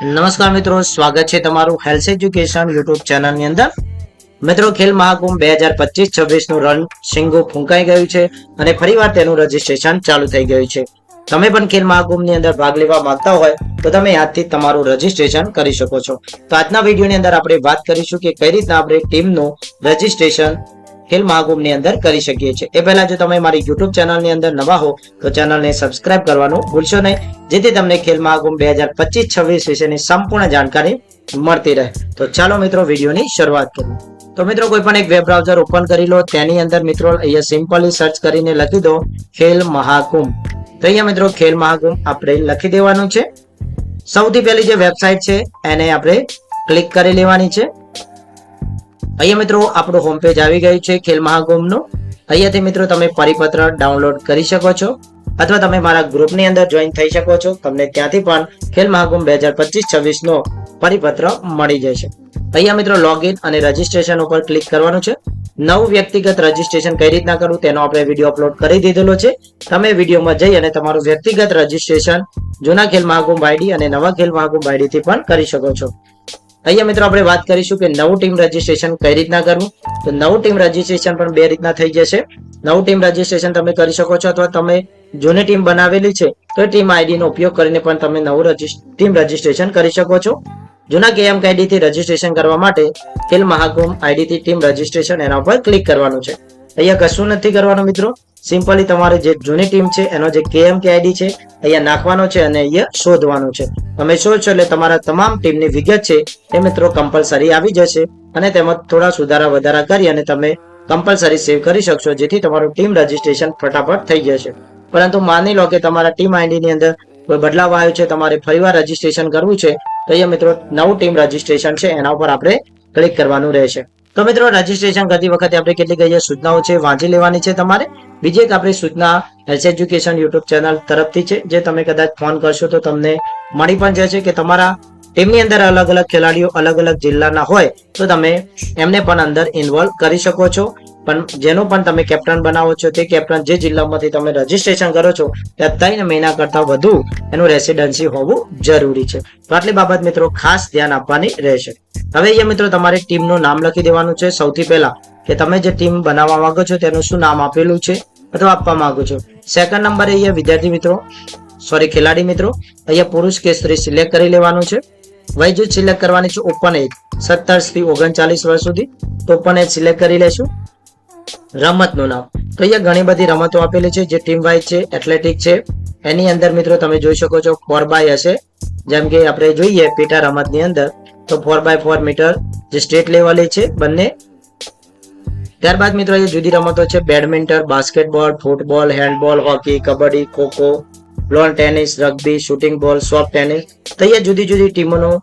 નમસ્કાર મિત્રો, સ્વાગત છે તમારું હેલ્થ એજ્યુકેશન યુટ્યુબ ચેનલની અંદર. મિત્રો, ખેલ મહાકુંભ બે હજાર પચીસ છવ્વીસનું રન સિંગુ ફૂંકાઈ ગયું છે અને ફરીવાર તેનું રજીસ્ટ્રેશન ચાલુ થઈ ગયું છે. તમે પણ ખેલ મહાકુંભની અંદર ભાગ લેવા માંગતા હોય, તો તમે આજથી તમારું રજીસ્ટ્રેશન કરી શકો છો. તો આજના વિડીયોની અંદર આપણે વાત કરીશું કે કઈ રીતના આપણે ટીમનું રજીસ્ટ્રેશન ખેલ મહાકુંભની અંદર કરી શકીએ છીએ. એ પહેલા જો તમે મારી યુટ્યુબ ચેનલની અંદર નવા હો, તો ચેનલને સબસ્ક્રાઇબ કરવાનું ભૂલશો નહીં. જેથી તમને ખેલ મહાકુંભ બે હજાર પચીસ છવ્વીસ વિશેની સંપૂર્ણ જાણકારી મળતી રહે. તો ચાલો મિત્રો, વિડીયોની શરૂઆત કરીએ. તો મિત્રો, કોઈ પણ એક વેબ બ્રાઉઝર ઓપન કરી લો, તેની અંદર મિત્રો અહીંયા સિમ્પલી સર્ચ કરીને લખી દો, ખેલ મહાકુંભ. તો અહીંયા મિત્રો, ખેલ મહાકુંભ આપણે લખી દેવાનું છે. સૌથી પહેલી જે વેબસાઇટ છે, એને આપણે ક્લિક કરી લેવાની છે. અહીંયા મિત્રો આપણું હોમ પેજ આવી ગયું છે ખેલ મહાકુંભનું. અહીંયાથી મિત્રો તમે પરિપત્ર ડાઉનલોડ કરી શકો છો અથવા તમે મારા ગ્રુપની અંદર જોઈન થઈ શકો છો. તમને ત્યાંથી પણ ખેલ મહાકુંભ બે હજાર પચીસ છવ્વીસનો પરિપત્ર મળી જશે. અહીંયા મિત્રો લોગિન અને રજીસ્ટ્રેશન ઉપર ક્લિક કરવાનું છે. નવું વ્યક્તિગત રજીસ્ટ્રેશન કઈ રીતના કરવું તેનો આપણે વીડિયો અપલોડ કરી દીધેલો છે. તમે વિડીયોમાં જઈ અને તમારું વ્યક્તિગત રજીસ્ટ્રેશન જૂના ખેલ મહાકુંભ આઈડી અને નવા ખેલ મહાકુંભ આઈડી થી પણ કરી શકો છો. અહીંયા મિત્રો આપણે વાત કરીશું કે નવું ટીમ રજીસ્ટ્રેશન કઈ રીતના કરવું? તો નવું ટીમ રજીસ્ટ્રેશન પણ બે રીતના થઈ જશે. નવું ટીમ રજીસ્ટ્રેશન તમે કરી શકો છો અથવા તમે જૂની ટીમ બનાવેલી છે, તો ટીમ આઈડી નો ઉપયોગ કરીને પણ તમે નવું ટીમ રજીસ્ટ્રેશન કરી શકો છો. જૂના કેએમ આઈડી થી રજીસ્ટ્રેશન કરવા માટે ખેલ મહાકુંભ આઈડી થી ટીમ રજીસ્ટ્રેશન એના ઉપર ક્લિક કરવાનું છે. અહીંયા કશું નથી કરવાનું મિત્રો. સિમ્પલી તમારે જે જૂની ટીમ છે, એનો જે કેએમકે આઈડી છે, અહીંયા નાખવાનો છે અને અહીંયા શોધવાનું છે. તમે શોધશો એટલે તમારા તમામ ટીમની વિગત છે, એ મિત્રો કમ્પલસરી આવી જશે અને તેમાં થોડા સુધારા વધારા કરી અને તમે કમ્પલસરી સેવ કરી શકશો, જેથી તમારું ટીમ રજીસ્ટ્રેશન ફટાફટ થઈ જશે. પરંતુ માની લો કે તમારા ટીમ આઈડી ની અંદર કોઈ બદલાવ આવ્યો છે, તમારે ફરીવાર રજીસ્ટ્રેશન કરવું છે, તો અહીંયા મિત્રો નવું ટીમ રજીસ્ટ્રેશન છે, એના ઉપર આપણે ક્લિક કરવાનું રહેશે. તો મિત્રો રજીસ્ટ્રેશન કરતી વખતે આપણે કેટલીક અહીંયા સૂચનાઓ છે, વાંચી લેવાની છે તમારે. બીજી એક આપણી સૂચના હેલ્થ એજ્યુકેશન યુટ્યુબ ચેનલ તરફથી છે, જે તમે કદાચ ફોન કરશો તો તમને મળી પણ જશે કે તમારા ટીમની અંદર અલગ અલગ ખેલાડીઓ અલગ અલગ જિલ્લાના હોય તો તમે એમને પણ અંદર ઇન્વોલ્વ કરી શકો છો. પણ જેનો પણ તમે કેપ્ટન બનાવો છો, તે કેપ્ટન જે જિલ્લામાંથી તમે રજીસ્ટ્રેશન કરો છો ત્યાં ત્રણ મહિના કરતા વધુ એનું રેસિડન્સી હોવું જરૂરી છે. તો આટલી બાબત મિત્રો ખાસ ધ્યાન આપવાની રહેશે. હવે અહીંયા મિત્રો તમારે ટીમનું નામ લખી દેવાનું છે. સૌથી પહેલા કે તમે જે ટીમ બનાવવા માંગો છો તેનું શું નામ આપેલું છે અથવા આપવા માંગો છો? સેકન્ડ નંબરે અહીંયા વિદ્યાર્થી મિત્રો સોરી ખેલાડી મિત્રો, અહીંયા પુરુષ કે સ્ત્રી સિલેક્ટ કરી લેવાનું છે. વય જૂથ સિલેક્ટ કરવાની છે ઓપન એજ સત્તરથી ઓગણચાલીસ વર્ષ સુધી, તો ઓપન એજ સિલેક્ટ કરી લેશું. રમતનું નામ. તો અહીંયા ઘણી બધી રમતો આપેલી છે, જે ટીમ વાઇઝ છે એથ્લેટિક છે. એની અંદર મિત્રો તમે જોઈ શકો છો ફોર બાય હશે. જેમ કે આપણે જોઈએ પેટા રમતની અંદર, તો ફોર બાય ફોર મીટર જે સ્ટેટ લેવલે છે બંને ત્યારબાદ મિત્રો એ જુદી રમતો છે. Badminton, basketball, football, handball, hockey, kabaddi, kho kho, lawn tennis, rugby, shooting ball soft tennis. તો અહીંયા જુદી જુદી ટીમોનું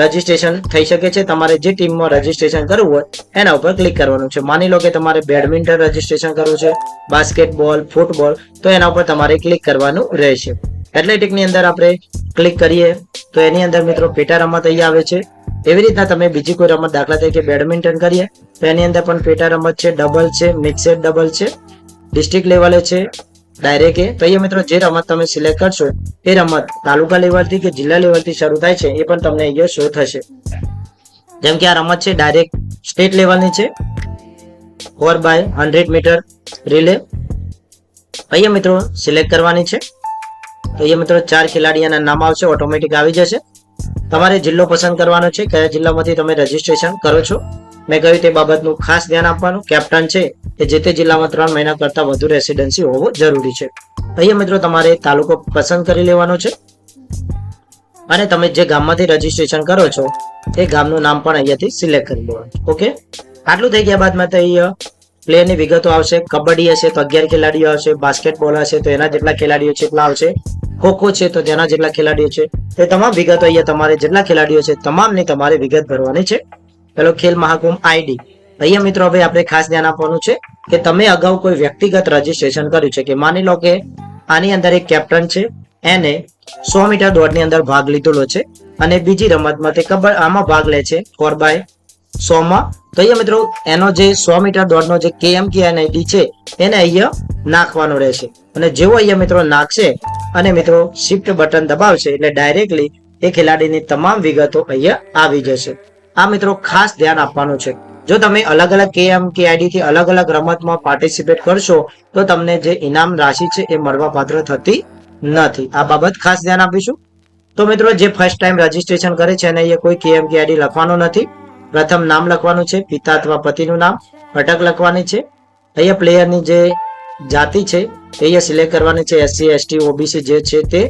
રજીસ્ટ્રેશન થઈ શકે છે. તમારે જે ટીમમાં રજીસ્ટ્રેશન કરવું હોય, એના ઉપર ક્લિક કરવાનું છે. માની લો કે તમારે બેડમિન્ટન રજીસ્ટ્રેશન કરવું છે, બાસ્કેટબોલ, ફૂટબોલ, તો એના ઉપર તમારે ક્લિક કરવાનું રહેશે. એથ્લેટિકની અંદર આપણે ક્લિક કરીએ, તો એની અંદર મિત્રો પેટા રમત અહીંયા આવે છે. એવી રીતના તમે બીજી કોઈ રમત દાખલા તરીકે બેડમિન્ટન કરીએ, તો એની અંદર પણ પેટા રમત છે ડબલ છે મિક્સેડ ડબલ છે ડિસ્ટ્રિક્ટ લેવલે છે ડાયરેક્ટ એ. તો અહીંયા મિત્રો જે રમત તમે સિલેક્ટ કરશો, એ રમત તાલુકા લેવલથી કે જિલ્લા લેવલથી શરૂ થાય છે, એ પણ તમને અહીંયા શો થશે. જેમ કે આ રમત છે ડાયરેક્ટ સ્ટેટ લેવલની છે four by hundred metre relay અહીંયા મિત્રો સિલેક્ટ કરવાની છે. તો અહીંયા મિત્રો ચાર ખેલાડીઓના નામ આવશે ઓટોમેટિક આવી જશે. તમારે જિલ્લો પસંદ કરવાનો છે, કયા જિલ્લામાંથી તમે રજીસ્ટ્રેશન કરો છો? મેં કહ્યું તે બાબતનું ખાસ ધ્યાન આપવાનું. કેપ્ટન છે કે જે તે જિલ્લામાં ત્રણ મહિના કરતા વધુ રેસિડેન્સી હોવો જરૂરી છે. અહીંયા મિત્રો તમારે તાલુકો પસંદ કરી લેવાનો છે. અને તમે જે ગામમાંથી રજીસ્ટ્રેશન કરો છો, એ ગામનું નામ પણ અહીંયાથી સિલેક્ટ કરી લેવાનું ઓકે આટલું થઈ ગયા બાદમાં અહીંયા પ્લેયરની વિગતો આવશે. કબડ્ડી હશે તો અગિયાર ખેલાડીઓ આવશે બાસ્કેટબોલ હશે તો એના જેટલા ખેલાડીઓ છે એટલા આવશે. ખોખો છે તો તેના જેટલા ખેલાડીઓ છે. તે તમામ વિગતો અહીંયા તમારે જેટલા ખેલાડીઓ છે તમામની તમારે વિગત ભરવાની છે. પેલો ખેલ મહાકુંભ આઈડી. અહીંયા મિત્રો હવે આપણે ખાસ ધ્યાન આપવાનું છે કે તમે અગાઉ કોઈ વ્યક્તિગત રજીસ્ટ્રેશન કર્યું છે કે માની લો કે આની અંદર એક કેપ્ટન છે, એને સો મીટર દોડની અંદર ભાગ લીધેલો છે અને બીજી રમતમાં તે કબડ આમાં ભાગ લે છે ફોર બાય સો માં. તો અહીંયા મિત્રો, એનો જે સો મીટર દોડનો જે કેએમ કે આઈડી છે, એને અહીંયા નાખવાનો રહેશે. અને જેવો અહીંયા મિત્રો નાખશે, અને મિત્રો શિફ્ટ બટન દબાવશે, એટલે ડાયરેક્ટલી એ ખેલાડીની તમામ વિગતો અહીંયા આવી જશે. આ મિત્રો ખાસ ધ્યાન આપવાનું છે. જો તમે અલગ અલગ કેએમથી અલગ અલગ રમતમાં પાર્ટિસિપેટ કરશો, તો તમને જે ઇનામ રાશિ છે એ મળવાપાત્ર થતી નથી. આ બાબત ખાસ ધ્યાન આપીશું. તો મિત્રો, જે ફર્સ્ટ ટાઈમ રજીસ્ટ્રેશન કરે છે અને અહીંયા કોઈ કેએમ કે આઈડી લખવાનો નથી. પ્રથમ નામ લખવાનું છે, પિતા અથવા પતિનું નામ, અટક લખવાની છે. અહીંયા પ્લેયરની જે જાતિ છે અહીંયા સિલેક્ટ કરવાની છે, એસસી, એસટી, ઓબીસી જે છે તે.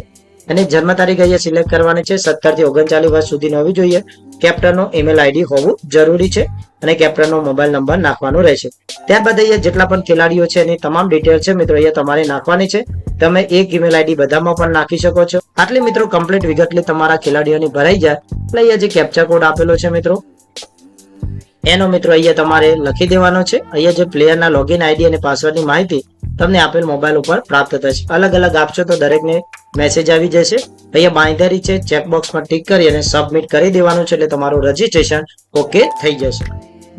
અને જન્મ તારીખ અહીંયા સિલેક્ટ કરવાની છે સત્તરથી ઓગણચાલીસ વર્ષ સુધીની હોવી જોઈએ. કેપ્ટનનો ઈમેલ આઈડી હોવું જરૂરી છે અને કેપ્ટનનો મોબાઈલ નંબર નાખવાનો રહેશે. ત્યારબાદ અહીંયા જેટલા પણ ખેલાડીઓ છે, એની તમામ ડિટેલ છે, મિત્રો, અહીંયા તમારે નાખવાની છે. તમે એક ઈમેલ આઈડી બધામાં પણ નાખી શકો છો. આટલી મિત્રો કમ્પ્લીટ વિગતલી તમારા ખેલાડીઓની ભરાઈ જાય. એટલે અહીંયા જે કેપ્ચર કોડ આપેલો છે, મિત્રો એનો મિત્રો અહીંયા તમારે લખી દેવાનો છે. અહીંયા જે પ્લેયરના લોગિન આઈડી અને પાસવર્ડની માહિતી તમને આપેલ મોબાઈલ ઉપર પ્રાપ્ત થશે. અલગ અલગ આપશો તો દરેકને મેસેજ આવી જશે. અહીંયા બાંયધરી છે ચેકબોક્સમાં ટીક કરી અને સબમિટ કરી દેવાનું છે એટલે તમારું રજીસ્ટ્રેશન ઓકે થઈ જશે.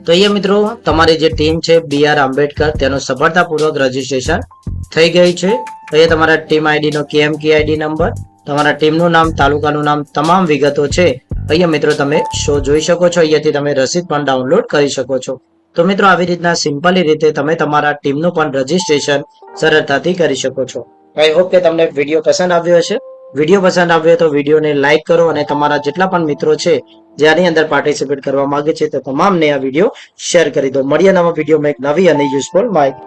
તો અહીંયા મિત્રો તમારી જે ટીમ છે બી આર આંબેડકર, તેનું સફળતાપૂર્વક રજીસ્ટ્રેશન થઈ ગયું છે. અહીંયા તમારા ટીમ આઈડી નો કેએમ કે આઈડી નંબર તમારા ટીમનું નામ, તાલુકાનું નામ, તમામ વિગતો છે. અહીંયા મિત્રો તમે શો જોઈ શકો છો. અહીંયાથી તમે રસીદ પણ ડાઉનલોડ કરી શકો છો. તો મિત્રો આવી રીતના સિમ્પલી રીતે તમે તમારા ટીમનું પણ રજીસ્ટ્રેશન સરળતાથી કરી શકો છો. આઈ હોપ કે તમને વીડિયો પસંદ આવ્યો હશે. વીડિયો પસંદ આવ્યો તો વિડીયોને લાઈક કરો અને તમારા જેટલા પણ મિત્રો છે જે આની અંદર પાર્ટિસિપેટ કરવા માંગે છે, તો તમામને આ વીડિયો શેર કરી દો. મળીએ નવા વિડીયોમાં એક નવી અને યુઝફુલ માહિતી